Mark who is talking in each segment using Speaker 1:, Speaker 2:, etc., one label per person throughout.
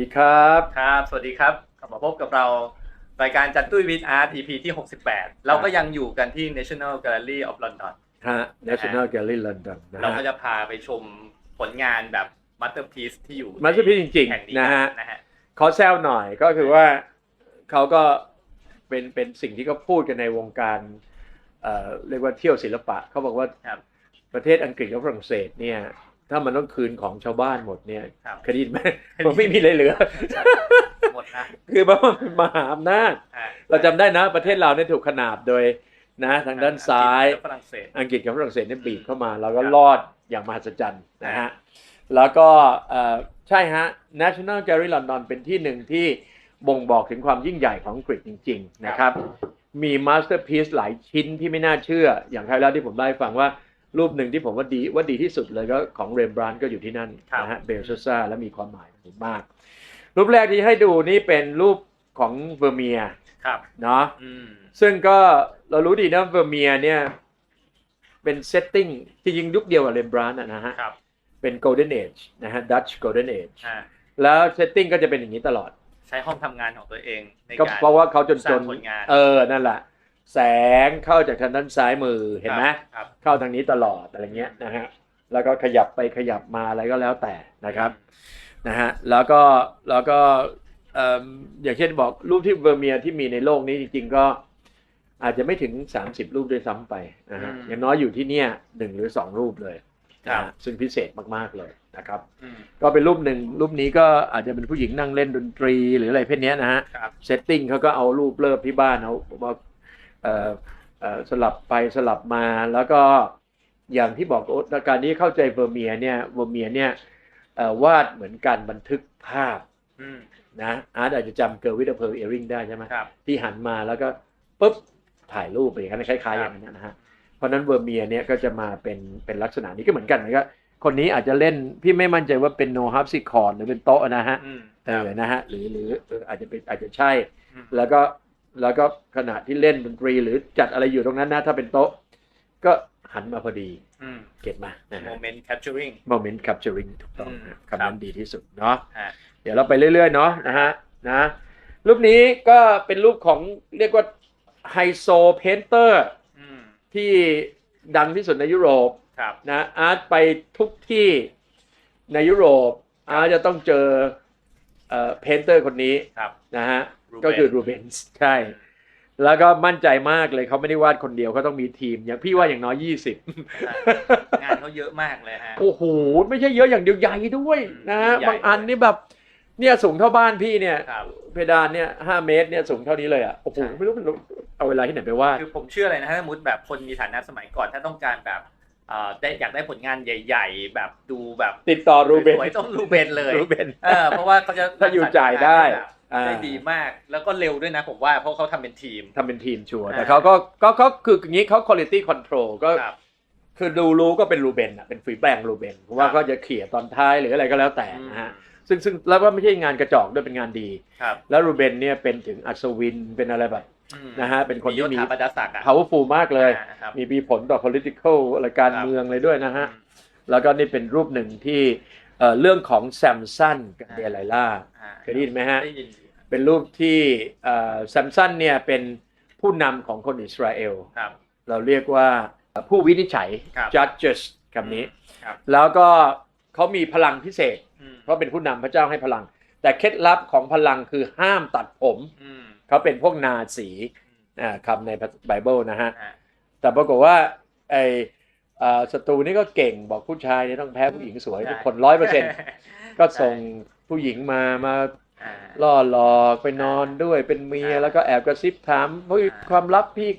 Speaker 1: ดีครับ
Speaker 2: ครับ สวัสดีครับกลับมาพบกับเรารายการจันตุ้ยวิทอาร์ต EP ที่ 68 เราก็ยังอยู่กันที่ National Gallery of London
Speaker 1: ฮะ National Gallery London นะ
Speaker 2: เรา
Speaker 1: ฮะ
Speaker 2: ก็จะพาไปชมผลงานแบบ Masterpiece ที่อยู่
Speaker 1: มาสเตอร์พีจริง
Speaker 2: แห่งนี้
Speaker 1: ๆนะฮะ
Speaker 2: นะฮะ
Speaker 1: ขอแซวหน่อยก็คือว่าเขาก็เป็นเป็นสิ่งที่เขาพูดกันในวงการเอ่อเรียกว่าเที่ยวศิลปะเขาบอกว่า
Speaker 2: ครับ
Speaker 1: ประเทศอังกฤษกับฝรั่งเศสเนี่ย ถ้ามันต้องคืนของชาวบ้านหมดเนี่ย
Speaker 2: ครับ
Speaker 1: คดีไหมมันไม่มีอะไรเหลือ
Speaker 2: หมดนะ
Speaker 1: คือมันเป็นมหาอำนาจ
Speaker 2: อะ
Speaker 1: เราจำได้นะ ประเทศเราเนี่ยถูกขนาบโดยนะทางด้านซ้าย
Speaker 2: และฝรั่งเศส
Speaker 1: อังกฤษกับฝรั่งเศสเนี่ยบีบเข้ามา เราก็
Speaker 2: ครับ
Speaker 1: รอดอย่างมหัศจรรย์นะฮะแล้วก็เอ่อใช่ฮะ National Gallery London เป็นที่หนึ่งที่บ่งบอกถึงความยิ่งใหญ่ของอังกฤษจริง ๆ นะครับ มีมาสเตอร์พี e หลายชิ้นที่ไม่น่าเชื่ออย่างคราวแล้วที่ผมได้ฟังว่า รูปหนึ่งที่ผมว่าดีว่าดีที่สุดเลยก็ของเรมบรานต์ก็อยู่ที่นั่น
Speaker 2: ครับ
Speaker 1: นะฮะเบลซ z าและมีความหมายมาก รูปแรกที่ให้ดูนี่เป็นรูปของเวอร์เมีย
Speaker 2: ครับ
Speaker 1: เนาะ
Speaker 2: อืม
Speaker 1: ซึ่งก็เรารู้ดีนะเวอร์เมียเนี่ยเป็นเซตติ้งที่ยิงยุคเดียวกับเรมบรานต์นะฮะ
Speaker 2: ครับ
Speaker 1: เป็น Golden Age นะฮะ Dutch Golden Age
Speaker 2: อะ
Speaker 1: แล้วเซตติ้งก็จะเป็นอย่างนี้ตลอด
Speaker 2: ใช้ห้องทำงานของตัวเองใน
Speaker 1: ก็
Speaker 2: การ
Speaker 1: เพราะว่าเขาจน
Speaker 2: ส
Speaker 1: จ
Speaker 2: ร้านงผลงาน
Speaker 1: เออนั่นแหละ แสงเข้าจากทางด้านซ้ายมือเห็นไหม
Speaker 2: ครับ
Speaker 1: เข้าทางนี้ตลอดอะไรเงี้ยนะฮะแล้วก็ขยับไปขยับมาอะไรก็แล้วแต่นะครับนะฮะแล้วก็แล้วก็เอิ่มอย่างเช่นบอกรูปที่เวอร์เมียที่มีในโลกนี้จริง ๆ ก็อาจจะไม่ถึง 30 รูปด้วยซ้ำไปนะฮะ
Speaker 2: อืม
Speaker 1: อย่างน้อยอยู่ที่เนี่ยหนึ่งหรือสองรูปเลย
Speaker 2: ครั
Speaker 1: นะ
Speaker 2: บ
Speaker 1: ฮะซึ่งพิเศษมากๆเลยนะครับ
Speaker 2: อืม
Speaker 1: ก็เป็นรูปหนึ่งรูปนี้ก็อาจจะเป็นผู้หญิงนั่งเล่นดนตรีหรืออะไรเพศเนี้ยนะฮะ
Speaker 2: ครับ
Speaker 1: เซตติ้งเขาก็เอารูปเลิฟที่บ้านเอามาเอ่อเอ่อ สลับไปสลับมาแล้วก็อย่างที่บอกโอ๊ตการนี้เข้าใจเวอร์เมียเนี่ยเวอร์เมียเนี่ยเอ่อวาดเหมือนการบันทึกภาพ
Speaker 2: อืม
Speaker 1: นะอาร์ตอาจจะจำเกิร์ลวิดเพอร์เอริงได้ใช่ไหม
Speaker 2: ครับ
Speaker 1: ที่หันมาแล้วก็ปุ๊บถ่ายรูปไปอย่างนั้นคล้ายๆอย่างนั้นนะฮะเพราะฉะนั้นเวอร์เมียเนี่ยก็จะมาเป็นเป็นลักษณะนี้ก็เหมือนกันนะก็คนนี้อาจจะเล่นพี่ไม่มั่นใจว่าเป็นโนฮับซิคอนหรือเป็นโต๊ะนะฮะ
Speaker 2: อืม
Speaker 1: เออนะฮะหรือหรือเอออาจจะเป็นอาจจะใช่
Speaker 2: อืม
Speaker 1: แล้วก็ แล้วก็ขณะที่เล่นดนตรีหรือจัดอะไรอยู่ตรงนั้นนะ ถ้าเป็นโต๊ะ ก็หันมาพอดี
Speaker 2: อืม
Speaker 1: เก็ตมานะ
Speaker 2: โม
Speaker 1: ฮะ
Speaker 2: เมนต์ capturing
Speaker 1: moment capturing ถูกต้อง
Speaker 2: อืม
Speaker 1: นะคำ
Speaker 2: ครั
Speaker 1: นั้
Speaker 2: บ
Speaker 1: นดีที่สุดเนาะ
Speaker 2: ฮะ
Speaker 1: เดี๋ยวเราไปเรื่อยๆเนาะนะฮะนะรูปนี้ก็เป็นรูปของเรียกว่าไฮโซเพนเตอร์
Speaker 2: อืม
Speaker 1: ที่ดังที่สุดในยุโรป
Speaker 2: ครับ
Speaker 1: นะอาร์ตไปทุกที่ในยุโรปอาร์ตจะต้องเจอเอ่อเพนเตอร์คนนี้
Speaker 2: ครับ
Speaker 1: นะฮะ
Speaker 2: Rubens
Speaker 1: ก็คือรูเบนส์ใช่ แล้วก็มั่นใจมากเลยเขาไม่ได้วาดคนเดียวเขาต้องมีทีม อย่างพี่ว่าอย่างน้อย20
Speaker 2: งานเขาเยอะมากเลยฮะ
Speaker 1: โอ้โหไม่ใช่เยอะอย่างเดียวใหญ่ด้วยนะฮะ
Speaker 2: ใหญ่
Speaker 1: บางอันนี่แบบเนี่ยสูงเท่าบ้านพี่เนี่ย
Speaker 2: ครับ
Speaker 1: เพดานเนี่ยห้าเมตรเนี่ยสูงเท่านี้เลยอะโอ้โห
Speaker 2: ใช่
Speaker 1: ไม่รู้มันเอาเวลาที่ไหนไปวาด
Speaker 2: คือผมเชื่อเลยนะถ้าสมมติแบบคนมีฐานะสมัยก่อนถ้าต้องการแบบเอ่อได้อยากได้ผลงานใหญ่ ๆ แบบดูแบบ
Speaker 1: ติดต่อรูเบน
Speaker 2: สวยๆต้องรูเบนเลย
Speaker 1: รูเบน
Speaker 2: เออเพราะว่าเขาจะ
Speaker 1: ถ้าอยู่จ่ายได้
Speaker 2: แบบ
Speaker 1: อ่า
Speaker 2: ได้ดีมากแล้วก็เร็วด้วยนะผมว่าเพราะเขาทำเป็นทีม
Speaker 1: ทำเป็นทีมชัวร์
Speaker 2: อ่า
Speaker 1: แต่เขาก็ก็ก็คืออย่างนี้เขา quality control ก็
Speaker 2: ครับ
Speaker 1: คือดูรู้ก็เป็นรูเบนอะเป็นฝีแปลงรูเบนเพราะว่า
Speaker 2: ครับ
Speaker 1: ก็จะเขี่ยตอนท้ายหรืออะไรก็แล้วแต่
Speaker 2: อืม
Speaker 1: นะฮะซึ่งซึ่งแล้วก็ไม่ใช่งานกระจอกด้วยเป็นงานดี
Speaker 2: ครับ
Speaker 1: แล้วรูเบนเนี่ยเป็นถึงอัศวินเป็นอะไรแบบ
Speaker 2: อืม
Speaker 1: นะฮะเป็นคนที่มี
Speaker 2: ยศถาบรรดาศักดิ์อะ
Speaker 1: powerful มากเลย
Speaker 2: อ่าครับ
Speaker 1: มีมีผลต่อ political อะไรการ
Speaker 2: ครับ
Speaker 1: เมืองเลยด้วยนะฮะ
Speaker 2: อืม
Speaker 1: แล้วก็นี่เป็นรูปหนึ่งที่เอ่อเรื่องของแซมสันกับ
Speaker 2: อ่า
Speaker 1: เดลล่า
Speaker 2: อ่า
Speaker 1: เคยได้ยินไหมฮะ
Speaker 2: ได้ยิน
Speaker 1: เป็นรูปที่แซมสันเนี่ยเป็นผู้นำของคนอิสราเอล
Speaker 2: ครับ
Speaker 1: เราเรียกว่าผู้วินิจฉัย
Speaker 2: ครับ
Speaker 1: judges คำนี้
Speaker 2: ครับ
Speaker 1: แล้วก็เขามีพลังพิเศษ
Speaker 2: อืม
Speaker 1: เพราะเป็นผู้นำพระเจ้าให้พลัง แต่เคล็ดลับของพลังคือห้ามตัดผม
Speaker 2: อืม
Speaker 1: เขาเป็นพวกนาสีอ่าคำในไบเบิลนะฮะ
Speaker 2: อ่า
Speaker 1: แต่ปรากฏว่าไอเอ่อศัตรูนี่ก็เก่งบอกผู้ชายเนี่ยต้องแพ้ผู้หญิงสวยทุกคนร้อยเปอร์เซ็นต์ก็ส่งผู้หญิงมามา
Speaker 2: อ่า
Speaker 1: ล่อหลอกไปนอนด้วยเป็นเมีย
Speaker 2: อ่า
Speaker 1: แล้วก็แอบกระซิบถามเฮ้ย
Speaker 2: อ่า
Speaker 1: ความลับพี่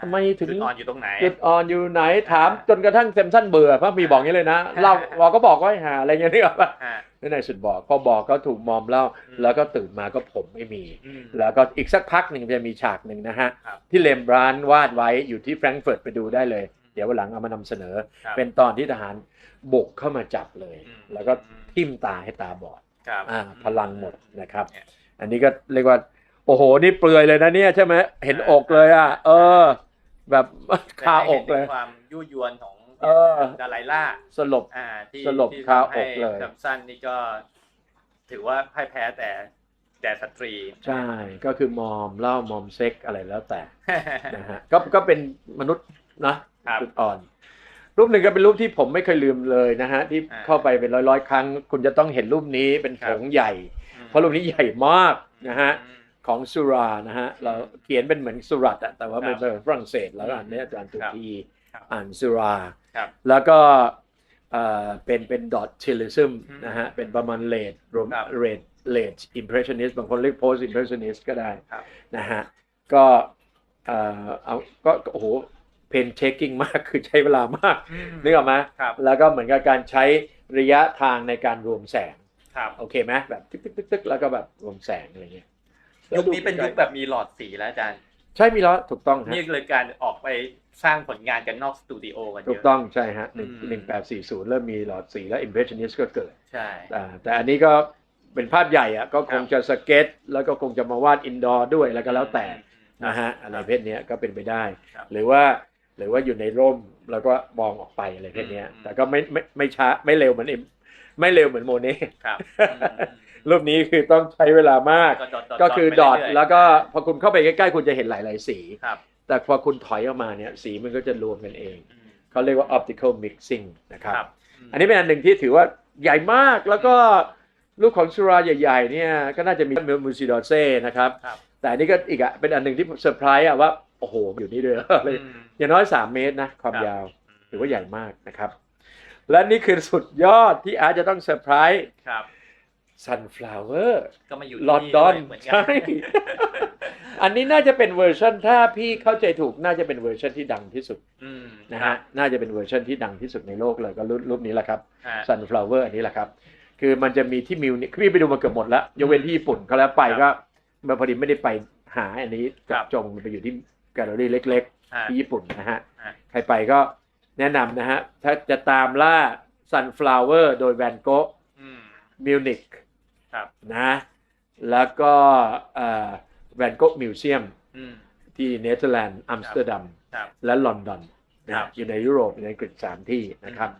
Speaker 1: ทำไมถึง
Speaker 2: จุดอ่อนอยู่ตรงไหน
Speaker 1: จุดอ่อนอยู่ไหนถามจนกระทั่งเซมสันเบื่อพระมีบอกอย่างนี้เลยนะ
Speaker 2: อ่า
Speaker 1: เราเราก็บอกว่าให้หาอะไรเงี้ยนี่ก็
Speaker 2: อ่า
Speaker 1: แล้วนายสุดบอกพอบอกก็ถูกมอมเล่า
Speaker 2: อืม
Speaker 1: แล้วก็ตื่นมาก็ผมไม่มี
Speaker 2: อืม
Speaker 1: แล้วก็อีกสักพักหนึ่งจะมีฉากหนึ่งนะฮะ
Speaker 2: ครับ
Speaker 1: ที่เลมบรานต์วาดไว้อยู่ที่แฟรงก์เฟิร์ตไปดูได้เลย เดี๋ยววันหลังเอามานำเสนอ
Speaker 2: ครับ
Speaker 1: เป็นตอนที่ทหารบุกเข้ามาจับเลย
Speaker 2: อืม
Speaker 1: แล้วก็ทิ่มตาให้ตาบอด
Speaker 2: ครับ
Speaker 1: อ่าพลังหมดนะครับ
Speaker 2: เนี่ย
Speaker 1: อันนี้ก็เรียกว่า โอ้โห นี่เปลือยเลยนะเนี่ยใช่ไหมเห็นอกเลยอะ เออ แบบคาอกเลย
Speaker 2: ได้ห็นถึงความยั่วยวนของ
Speaker 1: เออ
Speaker 2: ดาไลล่า
Speaker 1: สลบ
Speaker 2: อ่าที่
Speaker 1: สลบ
Speaker 2: ที่
Speaker 1: คา
Speaker 2: ทำให้
Speaker 1: อกเลย
Speaker 2: แซมสันนี่ก็ ถือว่าพ่ายแพ้แต่แต่สตรี
Speaker 1: ใช่ก็คือมอมเหล่ามอมเซ็กอะไรแล้วแต่นะฮะก็ก็เป็นมนุษย์นะครับจุดอ่อน รูปหนึ่งก็เป็นรูปที่ผมไม่เคยลืมเลยนะฮะที่
Speaker 2: อ่า
Speaker 1: เข้าไปเป็นร้อยร้อยๆ ครั้ง คุณจะต้องเห็นรูปนี้เป็น
Speaker 2: ครั
Speaker 1: ผ
Speaker 2: บ
Speaker 1: งใหญ่ เพราะรูปนี้ใหญ่มากนะฮะ
Speaker 2: อืม
Speaker 1: ของสุรานะฮะเราเขียนเป็นเหมือนสุรัตอะแต่ว่าเป็น
Speaker 2: ครับ
Speaker 1: ภาษาฝรั่งเศสแล้วก็อ่านเนี่ยอาจารย์ตุ
Speaker 2: ครับ
Speaker 1: กี
Speaker 2: ครับ
Speaker 1: อ่านสุรา
Speaker 2: ครับ
Speaker 1: แล้วก็เอ่อเป็นเป็นดอททิลิซึม
Speaker 2: อืม
Speaker 1: นะฮะเป็นประมาณเลดรวม
Speaker 2: ครับ
Speaker 1: เรดเลดอิมเพรสชันนิสบางคนเรียกโพสอิมเพรสชันนิสก็ได้
Speaker 2: ครับ
Speaker 1: นะฮะก็เอ่อเอาก็โอ้โห เพนเช็คกิ้งมากคือใช้เวลามาก
Speaker 2: อืม
Speaker 1: นึกออกไหม
Speaker 2: ครับ
Speaker 1: แล้วก็เหมือนกับการใช้ระยะทางในการรวมแสง
Speaker 2: ครับ
Speaker 1: โอเคไหมแบบตึกตึกตึกตึกแล้วก็แบบรวมแสงอะไรเงี้ย
Speaker 2: ยุคนี้เป็นยุคแบบมีหลอดสีแล้วอาจารย์
Speaker 1: ใช่มีแล้วถูกต้องฮะ
Speaker 2: นี่เลยการออกไปสร้างผลงานกันนอกสตูดิโอกันเย
Speaker 1: ถูก
Speaker 2: อะ
Speaker 1: ต้องใช่ฮะหนึ่ง
Speaker 2: อืม
Speaker 1: หนึ่งแปดสี่ศูนย์เริ่มมีหลอดสีแล้ว impressionist ก็เกิด
Speaker 2: ใช่
Speaker 1: อ่าแต่อันนี้ก็เป็นภาพใหญ่อะก็คงจะสเก็ต แล้วก็คงจะมาวาดอินดอร์ด้วยแล้วก็แล้วแต่
Speaker 2: อืม
Speaker 1: นะฮะอะไรเพศเนี้ยก็เป็นไปได้
Speaker 2: ครับ
Speaker 1: หรือว่า หรือว่าอยู่ในร่มแล้วก็มองออกไปอะไรเพศเนี้ย
Speaker 2: อืม
Speaker 1: แต่ก็ไม่ไม่ไม่ช้าไม่เร็วเหมือน M- ไม่เร็วเหมือนโมเน่
Speaker 2: ครับ
Speaker 1: รูปนี้คือต้องใช้เวลามาก
Speaker 2: ก็ดอท
Speaker 1: ก็คือดอท
Speaker 2: ไปเรื่ยๆ
Speaker 1: แล้วก็พอคุณเข้าไปใกล้ๆคุณจะเห็นหลายๆสี
Speaker 2: ครับ
Speaker 1: แต่พอคุณถอยออกมาเนี่ยสีมันก็จะรวมกันเอง
Speaker 2: อืม
Speaker 1: เขาเรียกว่า optical mixing นะครับ
Speaker 2: ครับ
Speaker 1: อันนี้เป็นอันหนึ่งที่ถือว่าใหญ่มากแล้วก็ลูกของสุราใหญ่ๆเนี่ยก็น่าจะมีมูซิดอเซ่นะครับ
Speaker 2: ครับ
Speaker 1: แต่อันนี้ก็อีกอะเป็นอันหนึ่งที่เซอร์ไพรส์อะว่า โอ้โห อยู่นี่ด้วยเหรอเลย
Speaker 2: อืม
Speaker 1: อย่างน้อย 3 เมตรนะความ
Speaker 2: ครับ
Speaker 1: ยาวถือว่าใหญ่มากนะครับ และนี่คือสุดยอดที่อาร์ตจะต้องเซอร์ไพรส์
Speaker 2: ครับ
Speaker 1: sunflower
Speaker 2: ก็มาอยู่
Speaker 1: ลอนดอน
Speaker 2: เหมือนกั
Speaker 1: ใช่อันนี้น่าจะเป็นเวอร์ชันถ้าพี่เข้าใจถูกน่าจะเป็นเวอร์ชันที่ดังที่สุด
Speaker 2: อืม
Speaker 1: นะฮะน่าจะเป็นเวอร์ชันที่ดังที่สุดในโลกเลยก็รูปรูปนี้แหละครับ
Speaker 2: ฮะ
Speaker 1: sunflower อันนี้แหละครับ คือมันจะมีที่มิวนิพี่ไปดูมาเกือบหมดแล้วยกเว้นที่ญี่ปุ่นเขาแล้วไป
Speaker 2: ครั
Speaker 1: ก็
Speaker 2: บ
Speaker 1: เมื่อพอดีไม่ได้ไปหาอันนี้
Speaker 2: ครั
Speaker 1: จั
Speaker 2: บบ
Speaker 1: จงมันไปอยู่ที่แกลเลอรี่เล็ก
Speaker 2: ฮะ
Speaker 1: ๆ ที่ญี่ปุ่นนะฮะ
Speaker 2: ฮะ
Speaker 1: ใครไปก็แนะนำนะฮะ ถ้าจะตามล่า sunflower โดยแวนโกะ
Speaker 2: อืม
Speaker 1: มิวนิก
Speaker 2: ครับ
Speaker 1: นะ แล้วก็แวนโกะมิวเซียม
Speaker 2: อืม
Speaker 1: ที่เนเธอร์แลนด์อัมสเตอร์ดัม
Speaker 2: ครับ
Speaker 1: และลอนดอนนะ
Speaker 2: ครั
Speaker 1: ฮะ
Speaker 2: บ
Speaker 1: อยู่ในยุโรปในอังกฤษสามที่นะครับ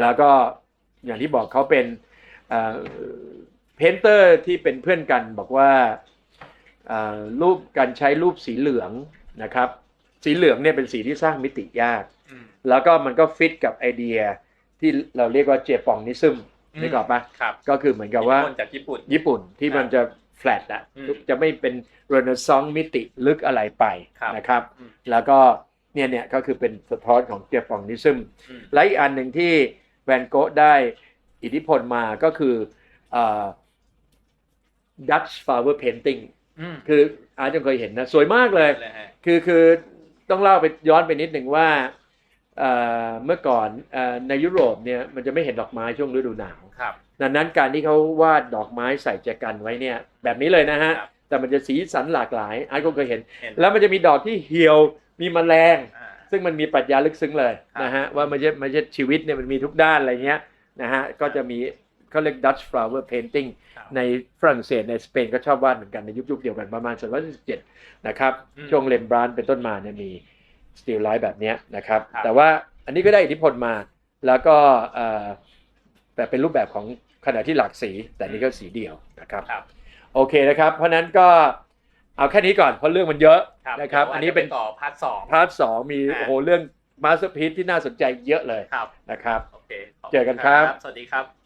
Speaker 1: แล้วก็อย่างที่บอกเขาเป็นเพนเตอร์ที่เป็นเพื่อนกันบอกว่าเอ่อรูปการใช้รูปสีเหลืองนะครับ สีเหลืองเนี่ยเป็นสีที่สร้างมิติยาก
Speaker 2: อืม
Speaker 1: แล้วก็มันก็ฟิตกับไอเดียที่เราเรียกว่าเจปองนิซึม
Speaker 2: อืม
Speaker 1: นึกออกปะ
Speaker 2: ครับ
Speaker 1: ก็คือเหมือนกับว่า
Speaker 2: อิทธิพลจากญี่ปุ่น
Speaker 1: ญี่ปุ่นที่มันจะแฟลตอะ
Speaker 2: อืม
Speaker 1: จะไม่เป็นเรเนซองส์มิติลึกอะไรไป
Speaker 2: ครับ
Speaker 1: นะครับ
Speaker 2: อืม
Speaker 1: แล้วก็เนี่ยเนี่ยก็คือเป็นสะท้อนของเจฟองนิซึม
Speaker 2: อืม
Speaker 1: และอีกอันหนึ่งที่แวนโกะได้อิทธิพลมาก็คือดัชฟลาวเวอร์เพนติง
Speaker 2: อืม
Speaker 1: คืออาจจะเคยเห็นนะ สวยมากเลย
Speaker 2: เลยฮะ
Speaker 1: คือคือ ต้องเล่าไปย้อนไปนิดหนึ่งว่าเอ่อเมื่อก่อนเออในยุโรปเนี่ยมันจะไม่เห็นดอกไม้ช่วงฤดูหนาว
Speaker 2: ครับ
Speaker 1: ดังนั้นการที่เขาวาดดอกไม้ใส่แจกันไว้เนี่ยแบบนี้เลยนะฮะ
Speaker 2: ครับ
Speaker 1: แต่มันจะสีสันหลากหลายอาร์ตก็เคยเห็น
Speaker 2: เห็น
Speaker 1: แล้วมันจะมีดอกที่เหี่ยวมีแมลง
Speaker 2: อ่า
Speaker 1: ซึ่งมันมีปรัชญาลึกซึ้งเลย
Speaker 2: ครับ
Speaker 1: นะฮะว่าไม่ใช่ไม่ใช่ชีวิตเนี่ยมันมีทุกด้านอะไรเงี้ยนะฮะก็จะมี เขาเรียก Dutch flower painting
Speaker 2: ครับ
Speaker 1: ในฝรั่งเศสในสเปนก็ชอบวาดเหมือนกันในยุคยุคเดียวกันประมาณศตวรรษที่17นะครับ
Speaker 2: อืม
Speaker 1: ช่วงเลมบรานเป็นต้นมาเนี่ยมีสติลไลท์แบบเนี้ยนะครับ
Speaker 2: ครับ
Speaker 1: แต่ว่าอันนี้ก็ได้อิทธิพลมา แล้วก็เอ่อแต่เป็นรูปแบบของขณะที่หลากสี แต่นี่ก็สีเดียวนะครับ
Speaker 2: ครับ
Speaker 1: โอเคนะครับ เพราะฉะนั้นก็เอาแค่นี้ก่อนเพราะเรื่องมันเยอะ
Speaker 2: ครับ
Speaker 1: นะครับ
Speaker 2: ดี๋ยว
Speaker 1: อันนี้เป็นา
Speaker 2: จะไต่อพาร์ทสอง
Speaker 1: พาร์ทสองมี
Speaker 2: อ่า
Speaker 1: โอ้โหเรื่องมาสเตอร์พีที่น่าสนใจเยอะเลย
Speaker 2: ครับ
Speaker 1: นะครับ
Speaker 2: โอเคขบณ
Speaker 1: เจอกันครับ
Speaker 2: สวัสดีครับ